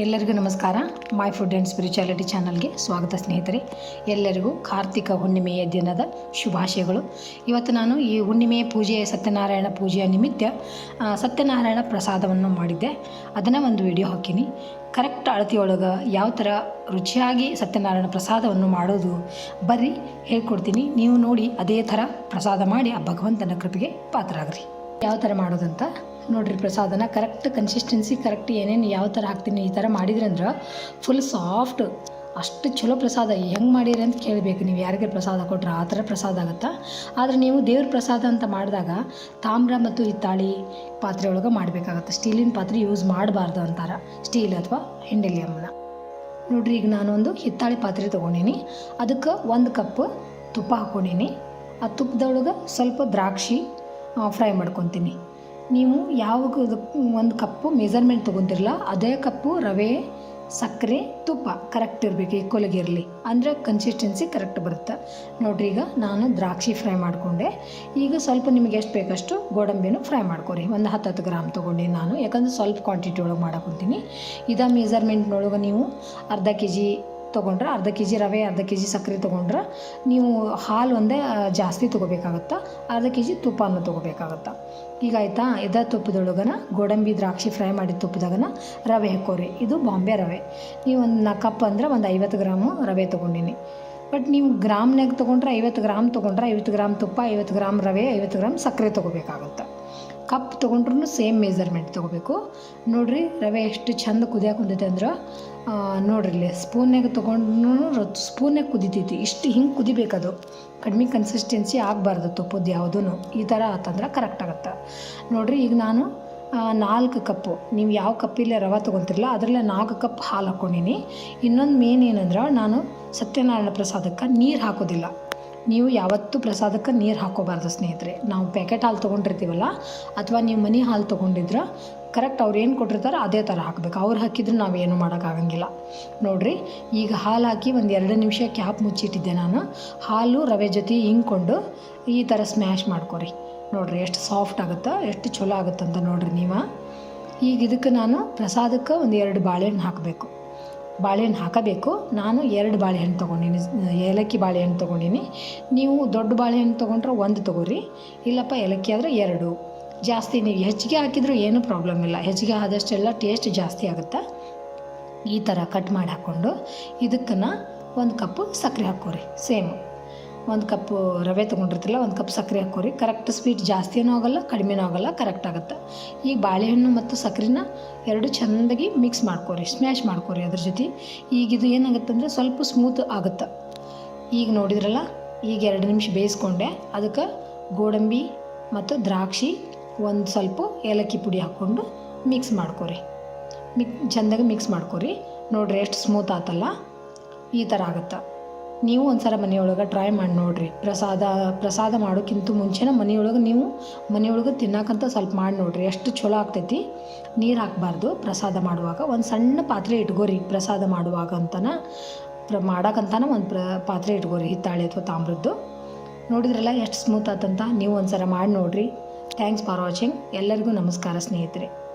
ಎಲ್ಲರಿಗೂ ನಮಸ್ಕಾರ. My food and spirituality ಚಾನಲ್ಗೆ ಸ್ವಾಗತ ಸ್ನೇಹಿತರೆ. ಎಲ್ಲರಿಗೂ ಕಾರ್ತಿಕ ಹುಣ್ಣಿಮೆಯ ದಿನದ ಶುಭಾಶಯಗಳು. ಇವತ್ತು ನಾನು ಈ ಹುಣ್ಣಿಮೆ ಪೂಜೆ ಸತ್ಯನಾರಾಯಣ ಪೂಜೆಯ ನಿಮಿತ್ತ ಸತ್ಯನಾರಾಯಣ ಪ್ರಸಾದವನ್ನು ಮಾಡಿದ್ದೆ. ಅದನ್ನು ಒಂದು ವಿಡಿಯೋ ಹಾಕಿನಿ. ಕರೆಕ್ಟ್ ಅಳತೆಯೊಳಗೆ ಯಾವ ಥರ ರುಚಿಯಾಗಿ ಸತ್ಯನಾರಾಯಣ ಪ್ರಸಾದವನ್ನು ಮಾಡೋದು ಬರ್ರಿ ಹೇಳ್ಕೊಡ್ತೀನಿ. ನೀವು ನೋಡಿ ಅದೇ ಥರ ಪ್ರಸಾದ ಮಾಡಿ ಆ ಭಗವಂತನ ಕೃಪೆಗೆ ಪಾತ್ರರಾಗ್ರಿ. ಯಾವ ಥರ ಮಾಡೋದಂತ ನೋಡಿರಿ ಪ್ರಸಾದನ ಕರೆಕ್ಟ್ ಕನ್ಸಿಸ್ಟೆನ್ಸಿ ಕರೆಕ್ಟ್ ಏನೇನು ಯಾವ ಥರ ಹಾಕ್ತೀನಿ ಈ ಥರ ಮಾಡಿದ್ರಂದ್ರೆ ಫುಲ್ ಸಾಫ್ಟ್ ಅಷ್ಟು ಚಲೋ ಪ್ರಸಾದ. ಹೆಂಗೆ ಮಾಡಿರಿ ಅಂತ ಕೇಳಬೇಕು. ನೀವು ಯಾರಿಗೆ ಪ್ರಸಾದ ಕೊಟ್ರೆ ಆ ಥರ ಪ್ರಸಾದ ಆಗುತ್ತಾ? ಆದರೆ ನೀವು ದೇವ್ರ ಪ್ರಸಾದ ಅಂತ ಮಾಡಿದಾಗ ತಾಮ್ರ ಮತ್ತು ಹಿತ್ತಾಳಿ ಪಾತ್ರೆ ಒಳಗೆ ಮಾಡಬೇಕಾಗತ್ತೆ. ಸ್ಟೀಲಿನ ಪಾತ್ರೆ ಯೂಸ್ ಮಾಡಬಾರ್ದು ಅಂತಾರೆ. ಸ್ಟೀಲ್ ಅಥವಾ ಹಿಂಡೆಲಿಯಮ್ನ ನೋಡ್ರಿ ಈಗ ನಾನೊಂದು ಹಿತ್ತಾಳಿ ಪಾತ್ರೆ ತೊಗೊಂಡೀನಿ. ಅದಕ್ಕೆ ಒಂದು ಕಪ್ ತುಪ್ಪ ಹಾಕ್ಕೊಂಡೀನಿ ಆ ತುಪ್ಪದೊಳಗೆ ಸ್ವಲ್ಪ ದ್ರಾಕ್ಷಿ ಫ್ರೈ ಮಾಡ್ಕೊತೀನಿ. ನೀವು ಯಾವ ಒಂದು ಕಪ್ಪು ಮೆಜರ್ಮೆಂಟ್ ತೊಗೊತಿರಲ್ಲ ಅದೇ ಕಪ್ಪು ರವೆ, ಸಕ್ಕರೆ, ತುಪ್ಪ ಕರೆಕ್ಟ್ ಇರಬೇಕು ಈಕ್ವಲಾಗಿ ಇರಲಿ. ಅಂದರೆ ಕನ್ಸಿಸ್ಟೆನ್ಸಿ ಕರೆಕ್ಟ್ ಬರುತ್ತೆ. ನೋಡ್ರಿ, ಈಗ ನಾನು ದ್ರಾಕ್ಷಿ ಫ್ರೈ ಮಾಡಿಕೊಂಡೆ. ಈಗ ಸ್ವಲ್ಪ ನಿಮಗೆ ಎಷ್ಟು ಬೇಕಷ್ಟು ಗೋಡಂಬಿನೂ ಫ್ರೈ ಮಾಡ್ಕೊರಿ. ಒಂದು ಹತ್ತು ಹತ್ತು ಗ್ರಾಮ್ ತೊಗೊಂಡೆ ನಾನು. ಯಾಕಂದ್ರೆ ಸ್ವಲ್ಪ ಕ್ವಾಂಟಿಟಿ ಒಳಗೆ ಮಾಡಕೊಂತೀನಿ ಇದ ಮೆಜರ್ಮೆಂಟ್ನೊಳಗೆ ನೀವು ಅರ್ಧ ಕೆ ಜಿ ತೊಗೊಂಡ್ರೆ ಅರ್ಧ ಕೆ ಜಿ ರವೆ, ಅರ್ಧ ಕೆ ಜಿ ಸಕ್ಕರೆ ತೊಗೊಂಡ್ರೆ ನೀವು ಹಾಲು ಒಂದೇ ಜಾಸ್ತಿ ತೊಗೋಬೇಕಾಗತ್ತೆ? ಅರ್ಧ ಕೆ ಜಿ ತುಪ್ಪನ ತೊಗೋಬೇಕಾಗತ್ತೆ? ಈಗ ಆಯಿತಾ? ಇದ ತುಪ್ಪದೊಳಗನ ಗೋಡಂಬಿ ದ್ರಾಕ್ಷಿ ಫ್ರೈ ಮಾಡಿದ ತುಪ್ಪದಾಗನ ರವೆ ಹಾಕೋರಿ. ಇದು ಬಾಂಬೆ ರವೆ. ನೀವು ಒಂದು ನಾ ಕಪ್ ಅಂದ್ರೆ ಒಂದು ಐವತ್ತು ಗ್ರಾಮು ರವೆ ತೊಗೊಂಡಿನಿ. ಬಟ್ ನೀವು ಗ್ರಾಮ್ನಾಗ ತೊಗೊಂಡ್ರೆ ಐವತ್ತು ಗ್ರಾಮ್ ತೊಗೊಂಡ್ರೆ ಐವತ್ತು ಗ್ರಾಮ್ ತುಪ್ಪ, ಐವತ್ತು ಗ್ರಾಮ್ ರವೆ, ಐವತ್ತು ಗ್ರಾಮ್ ಸಕ್ಕರೆ ತೊಗೋಬೇಕಾಗತ್ತೆ? ಕಪ್ ತೊಗೊಂಡ್ರೂ ಸೇಮ್ ಮೆಜರ್ಮೆಂಟ್ ತೊಗೋಬೇಕು. ನೋಡಿರಿ ರವೆ ಎಷ್ಟು ಚಂದ ಕುದಿಯಾಕೆ ಕುಂದೈತೆ ಅಂದ್ರೆ ನೋಡ್ರಿ ಸ್ಪೂನ್ಯಾಗ ತೊಗೊಂಡ್ರು ಸ್ಪೂನ್ಯಾಗ ಕುದಿತೈತಿ. ಇಷ್ಟು ಹಿಂಗೆ ಕುದಿಬೇಕದು. ಕಡಿಮೆ ಕನ್ಸಿಸ್ಟೆನ್ಸಿ ಆಗಬಾರ್ದು ತುಪ್ಪದ್ದು ಯಾವುದೂ ಈ ಥರ ಆತಂದ್ರೆ ಕರೆಕ್ಟ್ ಆಗುತ್ತೆ. ನೋಡಿರಿ ಈಗ ನಾನು ನಾಲ್ಕು ಕಪ್ಪು ನೀವು ಯಾವ ಕಪ್ಪಿಲ್ಲೇ ರವೆ ತೊಗೊತಿರಲ್ಲ, ಅದರಲ್ಲೇ ನಾಲ್ಕು ಕಪ್ ಹಾಲು ಹಾಕ್ಕೊಂಡೀನಿ ಇನ್ನೊಂದು ಮೇನ್ ಏನಂದ್ರೆ, ನಾನು ಸತ್ಯನಾರಾಯಣ ಪ್ರಸಾದಕ್ಕೆ ನೀರು ಹಾಕೋದಿಲ್ಲ. ನೀವು ಯಾವತ್ತೂ ಪ್ರಸಾದಕ್ಕೆ ನೀರು ಹಾಕೋಬಾರ್ದು ಸ್ನೇಹಿತರೆ. ನಾವು ಪ್ಯಾಕೆಟ್ ಹಾಲು ತೊಗೊಂಡಿರ್ತೀವಲ್ಲ, ಅಥವಾ ನೀವು ಮನೆ ಹಾಲು ತೊಗೊಂಡಿದ್ರೆ ಕರೆಕ್ಟ್ ಅವ್ರು ಏನು ಕೊಟ್ಟಿರ್ತಾರೆ ಅದೇ ಥರ ಹಾಕಬೇಕು. ಅವ್ರು ಹಾಕಿದ್ರೆ ನಾವೇನು ಮಾಡೋಕ್ಕಾಗಂಗಿಲ್ಲ. ನೋಡಿರಿ, ಈಗ ಹಾಲು ಹಾಕಿ ಒಂದು ಎರಡು ನಿಮಿಷ ಕ್ಯಾಪ್ ಮುಚ್ಚಿಟ್ಟಿದ್ದೆ ನಾನು. ಹಾಲು ರವೆ ಜೊತೆ ಹಿಂಗ್ಕೊಂಡು ಈ ಥರ ಸ್ಮ್ಯಾಶ್ ಮಾಡ್ಕೊರಿ. ನೋಡಿರಿ, ಎಷ್ಟು ಸಾಫ್ಟ್ ಆಗುತ್ತೆ, ಎಷ್ಟು ಚಲೋ ಅಂತ ನೋಡಿರಿ ನೀವು. ಈಗ ಇದಕ್ಕೆ ನಾನು ಪ್ರಸಾದಕ್ಕೆ ಒಂದು ಎರಡು ಬಾಳೆಹಣ್ಣು ಹಾಕಬೇಕು. ಬಾಳೆಹಣ್ಣು ಹಾಕಬೇಕು. ನಾನು ಎರಡು ಬಾಳೆಹಣ್ಣು ತೊಗೊಂಡಿನಿ. ಏಲಕ್ಕಿ ಬಾಳೆಹಣ್ಣು ತೊಗೊಂಡಿನಿ. ನೀವು ದೊಡ್ಡ ಬಾಳೆಹಣ್ಣು ತೊಗೊಂಡ್ರೆ ಒಂದು ತೊಗೋರಿ. ಇಲ್ಲಪ್ಪ, ಏಲಕ್ಕಿ ಆದರೆ ಎರಡು. ಜಾಸ್ತಿ ನೀವು ಹೆಚ್ಚಿಗೆ ಹಾಕಿದ್ರೂ ಏನೂ ಪ್ರಾಬ್ಲಮ್ ಇಲ್ಲ. ಹೆಚ್ಚಿಗೆ ಆದಷ್ಟೆಲ್ಲ ಟೇಸ್ಟ್ ಜಾಸ್ತಿ ಆಗುತ್ತೆ? ಈ ಥರ ಕಟ್ ಮಾಡಿ ಹಾಕ್ಕೊಂಡು ಇದಕ್ಕನ್ನು ಒಂದು ಕಪ್ಪು ಸಕ್ಕರೆ ಹಾಕೋರಿ ಸೇಮ್ ಒಂದು ಕಪ್ಪು ರವೆ ತೊಗೊಂಡಿರ್ತಿಲ್ಲ ಒಂದು ಕಪ್ ಸಕ್ಕರೆ ಹಾಕೋರಿ. ಕರೆಕ್ಟ್ ಸ್ವೀಟ್ ಜಾಸ್ತಿನೂ ಆಗೋಲ್ಲ, ಕಡಿಮೆನೂ ಆಗೋಲ್ಲ ಕರೆಕ್ಟ್ ಆಗುತ್ತೆ. ಈಗ ಬಾಳೆಹಣ್ಣು ಮತ್ತು ಸಕ್ಕರೆನ ಎರಡು ಚೆಂದಾಗಿ ಮಿಕ್ಸ್ ಮಾಡ್ಕೊರಿ ಸ್ಮ್ಯಾಶ್ ಮಾಡ್ಕೊರಿ ಅದ್ರ ಜೊತೆ. ಈಗ ಇದು ಏನಾಗುತ್ತೆ ಅಂದರೆ ಸ್ವಲ್ಪ ಸ್ಮೂತ್ ಆಗುತ್ತೆ. ಈಗ ನೋಡಿದ್ರಲ್ಲ, ಈಗ ಎರಡು ನಿಮಿಷ ಬೇಯಿಸ್ಕೊಂಡೆ. ಅದಕ್ಕೆ ಗೋಡಂಬಿ ಮತ್ತು ದ್ರಾಕ್ಷಿ ಒಂದು ಸ್ವಲ್ಪ ಏಲಕ್ಕಿ ಪುಡಿ ಹಾಕ್ಕೊಂಡು ಮಿಕ್ಸ್ ಮಾಡ್ಕೊರಿ. ಮಿಕ್ ಚೆಂದಾಗಿ ಮಿಕ್ಸ್ ಮಾಡ್ಕೊರಿ. ನೋಡ್ರಿ ಎಷ್ಟು ಸ್ಮೂತ್ ಆತಲ್ಲ. ಈ ಥರ ಆಗುತ್ತೆ. ನೀವು ಒಂದ್ಸಲ ಮನೆಯೊಳಗೆ ಟ್ರೈ ಮಾಡಿ ನೋಡಿರಿ. ಪ್ರಸಾದ ಪ್ರಸಾದ ಮಾಡೋಕ್ಕಿಂತ ಮುಂಚೆನ ಮನೆಯೊಳಗೆ ನೀವು ಮನೆಯೊಳಗೆ ತಿನ್ನಕ್ಕಂತ ಸ್ವಲ್ಪ ಮಾಡಿ ನೋಡ್ರಿ. ಎಷ್ಟು ಚಲೋ ಆಗ್ತೈತಿ. ನೀರು ಹಾಕಬಾರ್ದು. ಪ್ರಸಾದ ಮಾಡುವಾಗ ಒಂದು ಸಣ್ಣ ಪಾತ್ರೆ ಇಟ್ಕೋರಿ. ಪ್ರಸಾದ ಮಾಡುವಾಗ ಅಂತನ, ಪ್ರ ಮಾಡೋಕ್ಕಂತಾನ ಒಂದು ಪ್ರ ಪಾತ್ರೆ ಇಟ್ಕೋರಿ. ಹಿತ್ತಾಳೆ ಅಥವಾ ತಾಮ್ರದ್ದು. ನೋಡಿದ್ರಲ್ಲ ಎಷ್ಟು ಸ್ಮೂತ್ ಆತಂತ. ನೀವು ಒಂದ್ಸಲ ಮಾಡಿ ನೋಡ್ರಿ. ಥ್ಯಾಂಕ್ಸ್ ಫಾರ್ ವಾಚಿಂಗ್ ಎಲ್ಲರಿಗೂ ನಮಸ್ಕಾರ ಸ್ನೇಹಿತರೆ.